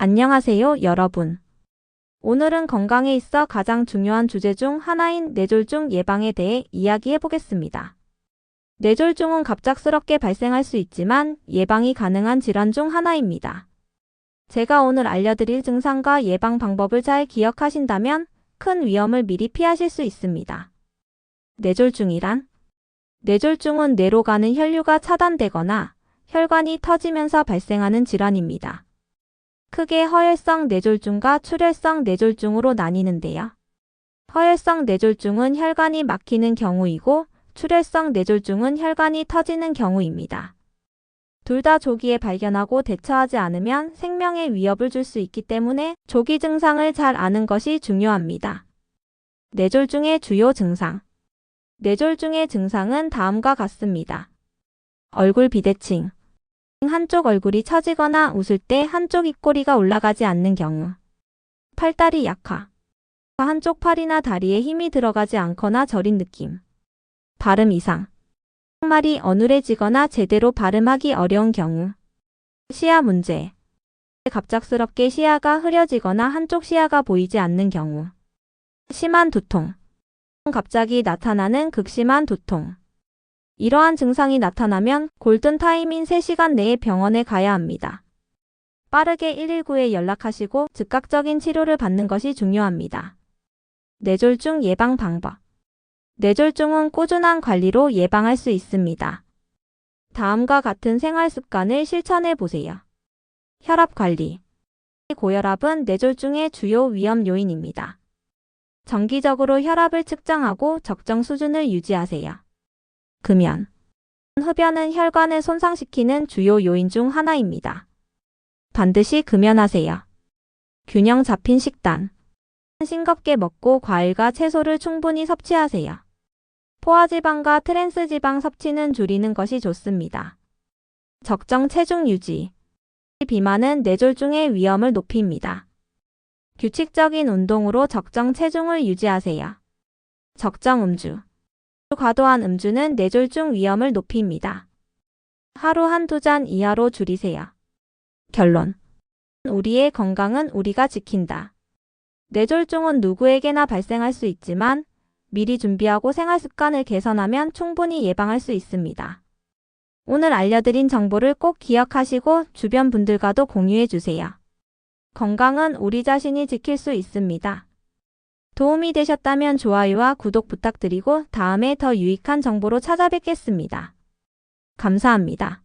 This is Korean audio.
안녕하세요, 여러분. 오늘은 건강에 있어 가장 중요한 주제 중 하나인 뇌졸중 예방에 대해 이야기해 보겠습니다. 뇌졸중은 갑작스럽게 발생할 수 있지만 예방이 가능한 질환 중 하나입니다. 제가 오늘 알려드릴 증상과 예방 방법을 잘 기억하신다면 큰 위험을 미리 피하실 수 있습니다. 뇌졸중이란 뇌졸중은 뇌로 가는 혈류가 차단되거나 혈관이 터지면서 발생하는 질환입니다. 크게 허혈성 뇌졸중과 출혈성 뇌졸중으로 나뉘는데요. 허혈성 뇌졸중은 혈관이 막히는 경우이고 출혈성 뇌졸중은 혈관이 터지는 경우입니다. 둘 다 조기에 발견하고 대처하지 않으면 생명에 위협을 줄 수 있기 때문에 조기 증상을 잘 아는 것이 중요합니다. 뇌졸중의 주요 증상 뇌졸중의 증상은 다음과 같습니다. 얼굴 비대칭 한쪽 얼굴이 처지거나 웃을 때 한쪽 입꼬리가 올라가지 않는 경우. 팔다리 약화 한쪽 팔이나 다리에 힘이 들어가지 않거나 저린 느낌. 발음 이상. 말이 어눌해지거나 제대로 발음하기 어려운 경우. 시야 문제. 갑작스럽게 시야가 흐려지거나 한쪽 시야가 보이지 않는 경우. 심한 두통. 갑자기 나타나는 극심한 두통 이러한 증상이 나타나면 골든타임인 3시간 내에 병원에 가야 합니다. 빠르게 119에 연락하시고 즉각적인 치료를 받는 것이 중요합니다. 뇌졸중 예방 방법 뇌졸중은 꾸준한 관리로 예방할 수 있습니다. 다음과 같은 생활 습관을 실천해 보세요. 혈압 관리 고혈압은 뇌졸중의 주요 위험 요인입니다. 정기적으로 혈압을 측정하고 적정 수준을 유지하세요. 금연. 흡연은 혈관을 손상시키는 주요 요인 중 하나입니다. 반드시 금연하세요. 균형 잡힌 식단. 싱겁게 먹고 과일과 채소를 충분히 섭취하세요. 포화지방과 트랜스지방 섭취는 줄이는 것이 좋습니다. 적정 체중 유지. 비만은 뇌졸중의 위험을 높입니다. 규칙적인 운동으로 적정 체중을 유지하세요. 적정 음주. 과도한 음주는 뇌졸중 위험을 높입니다. 하루 한두 잔 이하로 줄이세요. 결론. 우리의 건강은 우리가 지킨다. 뇌졸중은 누구에게나 발생할 수 있지만 미리 준비하고 생활 습관을 개선하면 충분히 예방할 수 있습니다. 오늘 알려드린 정보를 꼭 기억하시고 주변 분들과도 공유해 주세요. 건강은 우리 자신이 지킬 수 있습니다. 도움이 되셨다면 좋아요와 구독 부탁드리고 다음에 더 유익한 정보로 찾아뵙겠습니다. 감사합니다.